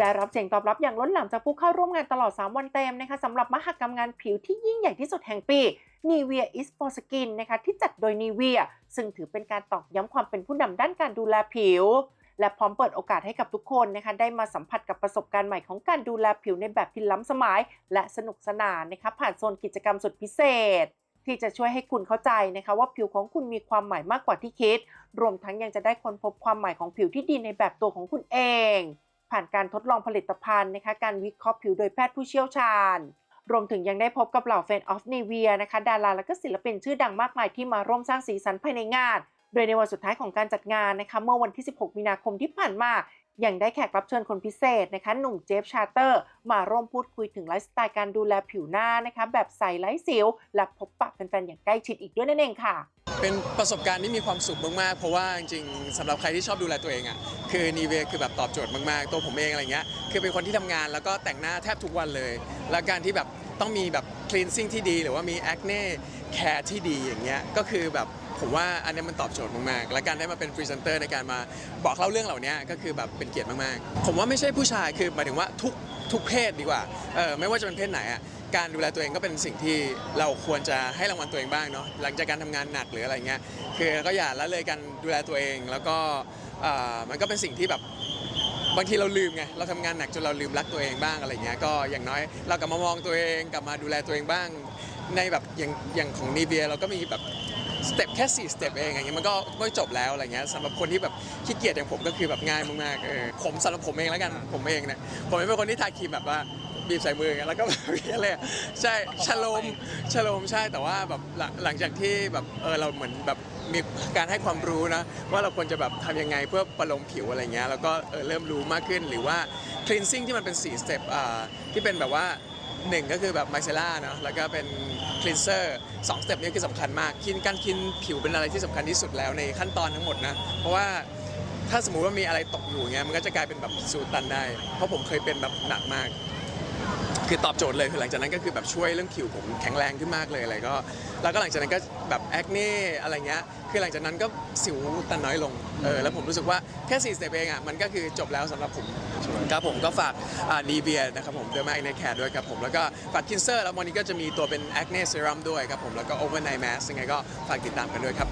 ได้รับเสียงตอบรับอย่างล้นหลามจากผู้เข้าร่วมงานตลอด 3 วันเต็มนะคะสำหรับมหกรรมงานผิวที่ยิ่งใหญ่ที่สุดแห่งปี Nivea is for Skin นะคะที่จัดโดย Nivea ซึ่งถือเป็นการตอกย้ำความเป็นผู้นำด้านการดูแลผิว และพร้อมเปิดโอกาสให้กับทุกคนนะคะได้มาสัมผัสกับประสบการณ์ใหม่ของการดูแลผิวในแบบที่ล้ำสมัย และสนุกสนานนะคะผ่านโซนกิจกรรมสุดพิเศษที่จะช่วยให้คุณเข้าใจนะคะว่าผิวของคุณมีความหมายมากกว่าที่คิด รวมทั้งยังจะได้ค้นพบความหมายของผิวที่ดีในแบบตัวของคุณเอง ผ่านการทดลองผลิตภัณฑ์นะคะการวิเคราะห์ผิวโดยแพทย์ผู้เชี่ยวชาญ รวมถึงยังได้พบกับเหล่าแฟนออฟนีเวียนะคะดาราและก็ศิลปินชื่อดังมากมายที่มาร่วมสร้างสีสันภายในงาน โดยในวันสุดท้ายของการจัดงานนะคะเมื่อวันที่ 16 มีนาคมที่ผ่านมา ยังได้แขกรับเชิญคนพิเศษนะคะหนุ่มเจฟชาร์เตอร์ มาร่วมพูดคุยถึงไลฟ์สไตล์การดูแลผิวหน้านะคะแบบใสไร้สิว และพบปะแฟนๆอย่างใกล้ชิดอีกด้วยนั่นเองค่ะ เป็นประสบการณ์ที่มีความสุขมากๆ เพราะว่าจริงๆสำหรับใครที่ชอบดูแลตัวเองอะคือนีเวคือแบบตอบโจทย์มากๆ ตัวผมเองอะไรเงี้ยคือเป็นคนที่ทำงานแล้วก็แต่งหน้าแทบทุกวันเลย แล้วการที่แบบต้องมีแบบ cleansing ที่ดี หรือว่ามี acne care ที่ดีอย่างเงี้ยก็คือแบบ ผมว่าอันนี้มันตอบโจทย์มากๆ และการได้มาเป็นพรีเซนเตอร์ในการมาบอกเล่าเรื่องเหล่านี้ก็คือแบบเป็นเกียรติมากๆ ผมว่าไม่ใช่ผู้ชายคือหมายถึงว่าทุกทุกเพศดีกว่าเออไม่ว่าจะเป็นเพศไหนอะการดูแลตัวเองก็เป็นสิ่งที่เราควรจะให้รางวัลตัวเองบ้างเนาะหลังจากการทำงานหนักหรืออะไรเงี้ยคือก็อย่าละเลยการดูแลตัวเอง แล้วก็เออมันก็เป็นสิ่งที่แบบบางทีเราลืมไงเราทำงานหนักจนเราลืมรักตัวเองบ้างอะไรเงี้ยก็อย่างน้อยเรากลับมามองตัวเองกลับมาดูแลตัวเองบ้าง ในแบบอย่างอย่างของนีเวียเราก็มีแบบสเต็ปแค่4สเต็ปเองอย่างเงี้ยมันก็ก็จบแล้วอะไรเงี้ยสำหรับคนที่แบบขี้เกียจอย่างผมก็คือแบบง่ายมากๆเออผมสำหรับผมเองแล้วกันผมเองเนี่ยผมเป็นคนที่ทาครีมแบบว่าบีบใส่มืออย่างเงี้ยแล้วก็แบบอย่างเงี้ยเลยอะใช่ชะโลมชะโลมใช่แต่ว่าแบบหลังหลังจากที่แบบเออเราเหมือนแบบมีการให้ความรู้นะว่าเราควรจะแบบทำยังไงเพื่อประโลมผิวอะไรเงี้ยแล้วก็เออเริ่มรู้มากขึ้นหรือว่า cleansing ที่มันเป็น4 step อ่าที่เป็นแบบว่า หนึ่งก็คือแบบมาเซล่าเนาะแล้วก็เป็นคลีนเซอร์สองสเต็ปนี้คือสำคัญมากคินการคินผิวเป็นอะไรที่สำคัญที่สุดแล้วในขั้นตอนทั้งหมดนะ เพราะว่าถ้าสมมุติว่ามีอะไรตกอยู่เงี้ยมันก็จะกลายเป็นแบบสูตันได้ เพราะผมเคยเป็นแบบหนักมาก คือตอบโจทย์เลยคือหลังจากนั้นก็คือแบบช่วยเรื่องผิวผมแข็งแรงขึ้นมากเลยอะไรก็ แล้วก็หลังจากนั้นก็แบบแอคเน่อะไรเงี้ยคือหลังจากนั้นก็สิวตันน้อยลงเออแล้วผมรู้สึกว่าแค่4สเต็ปเองอะมันก็คือจบแล้วสำหรับผมครับผมก็ฝากนีเวียนะครับผมเดอร์มาอคเน่แคร์ด้วยครับผมแล้วก็ฝากคินเซอร์แล้ววันนี้ก็จะมีตัวเป็นแอคเน่เซรั่มด้วยครับผมแล้วก็โอเวอร์ไนท์แมสยังไงก็ฝากติดตามกันด้วยครับ